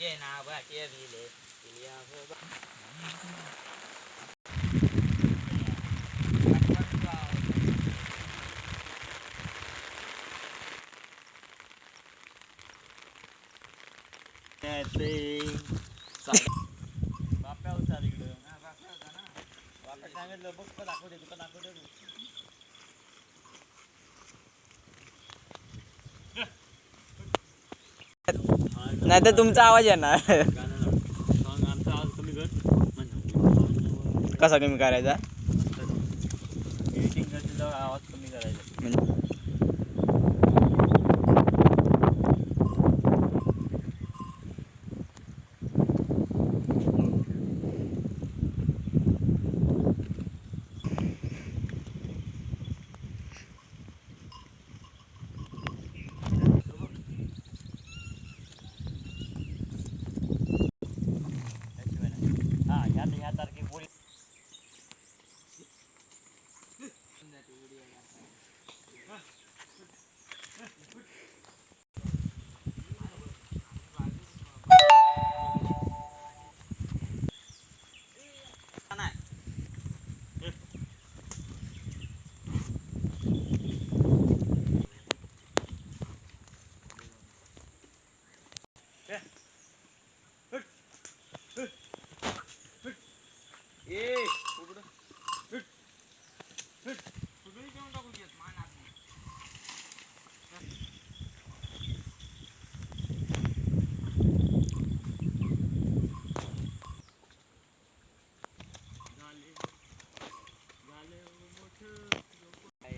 ये ना बा के भिले बाप्या होता तिकडं बाप्या सांगितलं बघ का दाखवते तुका दाखवते तू नाही तर तुमचा आवाज येणार आमचा आवाज कमी कर. कसा कमी करायचा तेव्हा आवाज कमी करायचा म्हणजे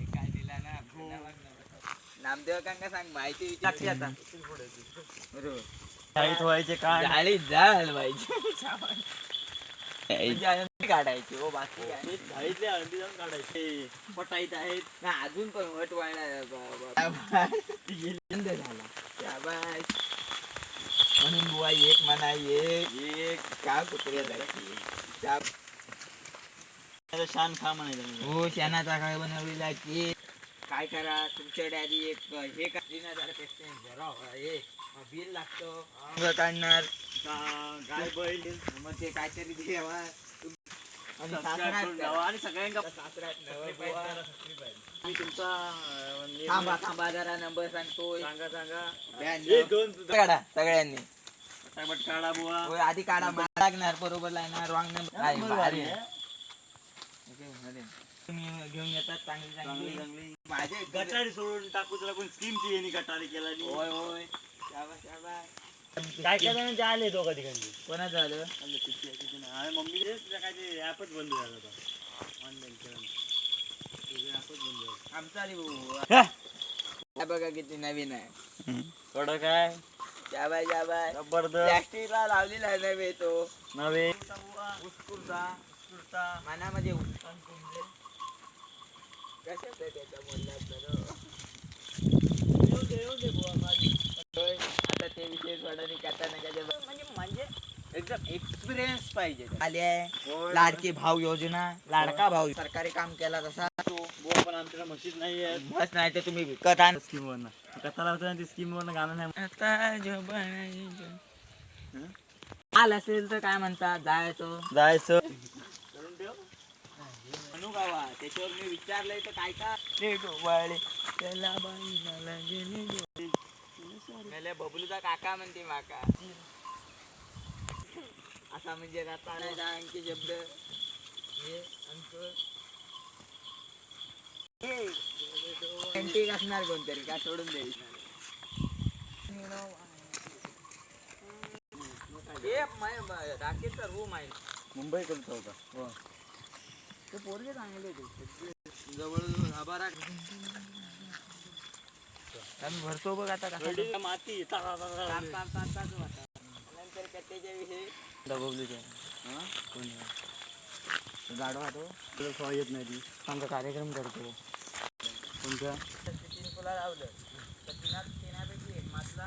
काय दिला ना नामदेव काका सांग माहिती विचारली आता बरोबर शाळेत व्हायचे काय? झाल पाहिजे. काढायची हो बाकी काय? ते शाळेतले हळदी जाऊन काढायचे. पटाईत आहेत. ना अजून पण वट वाढणार ती गेली बंद झाला शाबास. म्हणून बुवा एक म्हणा एक. एक. का कुत्र्या जायची शान खा म्हणायचं. हो शेणाचा काय बनवलेला की काय करा तुमच्याकडे आधी एक हे का तीन हजारपेक्षा जरा हे. बिल लागतो. का- गाय बैल मग ते काहीतरी आणि सबस्क्राईब सासऱ्यात आणि नवं बुवा. तुमचा अं, निर्णय थांबा थांबा जरा नंबर सांगतोय. सांगा सांगा. ब्याण्णव. दोन काढा सगळ्यांनी. काढा बुवा. होय, आधी काढा लागणार बरोबर लागणार रॉंग नंबर आहे, नंबर भारी भारी आहे. आहे. ओके, भारी आहे. तुम्ही घेऊन येतात चांगली चांगली. चांगली चांगली. माझे गटारी सोडून टाकू तुला कोण स्कीमची येणी गटारी केला होय होय. काय काय जणांचे आले दोघा कोणाचं झालं आणि मम्मी काय ते बंद झालं होतं ऑनलाईन ऍपच बंद झालं आमचा आली? भाऊ हा बघा किती नवीन आहे. थोडं काय? शाबाय शाबाय जबरदस्त. प्लॅस्टिकला लावलेला आहे नव्हे तो. नवे उत्स्फूर्ता मनामध्ये उत्साह. कशाचं आहे त्याच्या बोलण्यात होय, आता ते विषय सोडा कथा नका म्हणजे म्हणजे एकदम एक्सपिरियन्स पाहिजे. आले लाडकी भाव योजना लाडका भाव सरकारी काम केला तसा. तो बुवा पण आमच्याकडे म्हशीच नाही आहेत. बस नाही तर तुम्ही विकत आण. स्कीम वरनं कथा लावतो ना ती स्कीम वरनं गाणं नाही आता जो बनायचं. आल असेल तर काय म्हणतात? जायचं. जायचं. म्हणू गावा त्याच्यावर मी विचारलंय तर काय का? रे डोबाळे त्याला बाई मला गेली. जोडी. मेले बबलूचा काका म्हणते माका. असा म्हणजे रताळ्याचा आणखी शब्द. हे अंक असणार कोणतरी का सोडून देईल? हे मै- राकेशचा रूम आहे. मुंबई करत होता. ते पोरगे चांगले होते. जवळ आभारा आम्ही भरतो बघ आता माती ता- ता- ता- ता- ताप, ताप, ताप, ताप होता. नंतर कथेच्या विषयी हा? गाडवा तो तुला सवय येत नाही ती आमचा कार्यक्रम करतो तुमच्या तीन फुला लावलं तर तिना तिनापैकी एक मातला.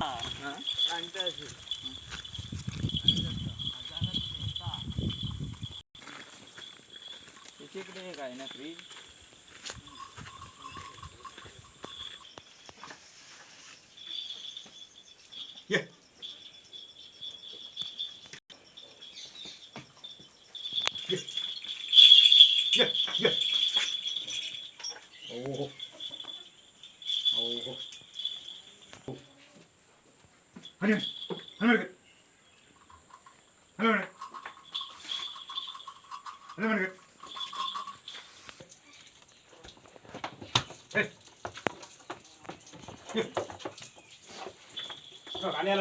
हा. हा? सांगता असेल. いやいやいやおおおお始め始める始める始めるはい Rokannya.